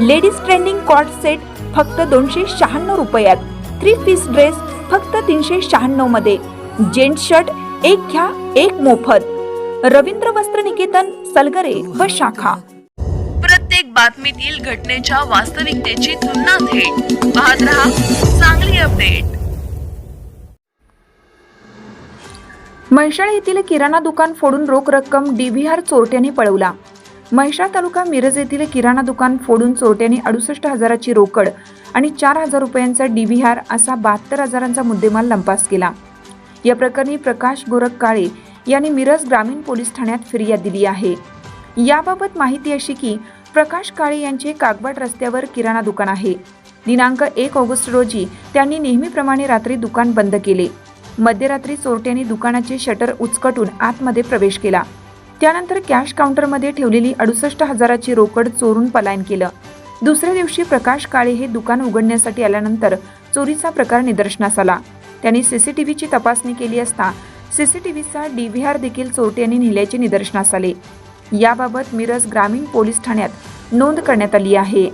Ladies trending cot set फक्त दोनशे शहाण्णव रुपयात. थ्री पीस ड्रेस फक्त तीनशे शहाण्णवमध्ये. जेंट्स शर्ट एक घ्या एक मोफत. रवींद्र वस्त्र निकेतन सलगरे व शाखा. प्रत्येक बातमीतील घटनेच्या वास्तविकतेची तुलना थेट. पाहत रहा चांगली अपडेट. म्हैसाळ येथील किराणा दुकान फोडून रोख रक्कम डीव्हीआर चोरट्याने पळवला. म्हैसाळ तालुका मिरज येथील किराणा दुकान फोडून चोरट्याने अडुसष्ट हजाराची रोकड आणि चार हजार रुपयांचा डीव्हीआर असा बहात्तर हजारांचा मुद्देमाल लंपास केला. या प्रकरणी प्रकाश गोरख काळे यांनी मिरज ग्रामीण पोलीस ठाण्यात फिर्याद दिली आहे. याबाबत माहिती अशी की प्रकाश काळे यांचे कागबाट रस्त्यावर किराणा दुकान आहे. दिनांक एक ऑगस्ट रोजी त्यांनी नेहमीप्रमाणे रात्री दुकान बंद केले. मध्यरात्री चोरट्यांनी दुकानाचे शटर उचकटून आतमध्ये प्रवेश केला. त्यानंतर कॅश काउंटरमध्ये ठेवलेली अडुसष्ट हजाराची रोकड चोरून पलायन केलं. दुसऱ्या दिवशी प्रकाश काळे हे दुकान उघडण्यासाठी आल्यानंतर चोरीचा प्रकार निदर्शनास आला. त्यांनी सीसीटीव्हीची तपासणी केली असता सीसीटीव्हीचा डीव्हीआर देखील चोरट्यांनी नेल्याचे निदर्शनास आले. याबाबत मिरज ग्रामीण पोलीस ठाण्यात नोंद करण्यात आली आहे.